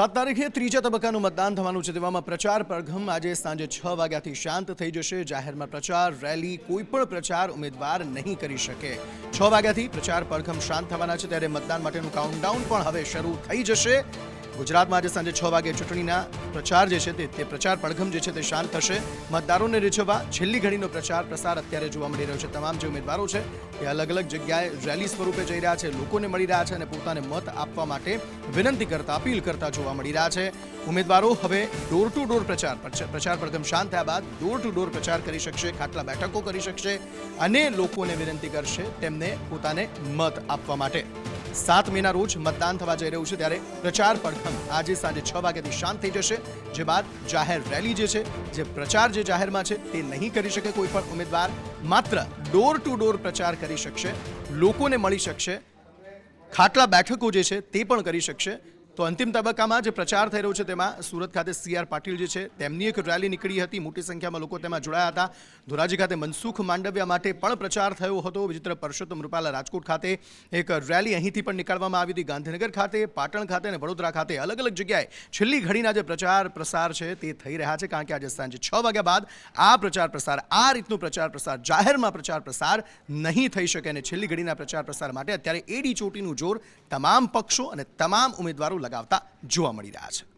સાત તારીખે ત્રીજા તબક્કાનું મતદાન થવાનું છે. તેવામાં પ્રચાર પરઘમ આજે સાંજે છ વાગ્યાથી શાંત થઈ જશે. જાહેરમાં પ્રચાર, રેલી કોઈ પણ પ્રચાર ઉમેદવાર નહીં કરી શકે. છ વાગ્યાથી પ્રચાર પરઘમ શાંત થવાના છે. ત્યારે મતદાન માટેનું કાઉન્ટડાઉન પણ હવે શરૂ થઈ જશે. ગુજરાતમાં આજે સાંજે છ વાગે ચૂંટણીના પ્રચાર જે છે તે તે પ્રચાર પડઘમ જે છે તે શાંત થશે. મતદારોને રીઝવવા છેલ્લી ઘડીનો પ્રચાર પ્રસાર અત્યારે જોવા મળી રહ્યો છે. તમામ જે ઉમેદવારો છે તે અલગ અલગ જગ્યાએ રેલી સ્વરૂપે જઈ રહ્યા છે. લોકોને મળી રહ્યા છે અને પોતાને મત આપવા માટે વિનંતી કરતા, અપીલ કરતા જોવા મળી રહ્યા છે. ઉમેદવારો હવે ડોર ટુ ડોર પ્રચાર પ્રચ- પ્રચાર પડઘમ શાંત થયા બાદ ડોર ટુ ડોર પ્રચાર કરી શકશે, ખાટલા બેઠકો કરી શકશે અને લોકોને વિનંતી કરશે તેમને પોતાને મત આપવા માટે. સાત મેના રોજ મતદાન થવા જઈ રહ્યું છે ત્યારે પ્રચાર પડખમ આજે સાંજે છ વાગ્યાથી શાંત થઈ જશે. જે બાદ જાહેર રેલી જે છે, જે પ્રચાર જે જાહેરમાં છે, તે નહીં કરી શકે કોઈ પણ ઉમેદવાર. માત્ર ડોર ટુ ડોર પ્રચાર કરી શકશે, લોકોને મળી શકશે. ખાટલા બેઠકો જે છે, તે પણ કરી શકશે. તો અંતિમ તબક્કામાં જે પ્રચાર થઈ રહ્યો છે તેમાં સુરત ખાતે સી આર પાટીલ જે છે, તેમની એક રેલી નીકળી હતી. મોટી સંખ્યામાં લોકો તેમાં જોડાયા હતા. ધોરાજી ખાતે મનસુખ માંડવિયા માટે પણ પ્રચાર થયો હતો. વિચિત્ર પરસોત્તમ રૂપાલા રાજકોટ ખાતે એક રેલી અહીંથી પણ નીકાળવામાં આવી હતી. ગાંધીનગર ખાતે, પાટણ ખાતે અને વડોદરા ખાતે અલગ અલગ જગ્યાએ છેલ્લી ઘડીના જે પ્રચાર પ્રસાર છે તે થઈ રહ્યા છે. કારણ કે આજે સાંજે છ વાગ્યા બાદ આ પ્રચાર પ્રસાર, આ રીતનું પ્રચાર પ્રસાર, જાહેરમાં પ્રચાર પ્રસાર નહીં થઈ શકે અને છેલ્લી ઘડીના પ્રચાર પ્રસાર માટે અત્યારે એડી ચોટીનું જોર તમામ પક્ષો અને તમામ ઉમેદવારો લગાવતા જોવા મળી રહ્યા છે.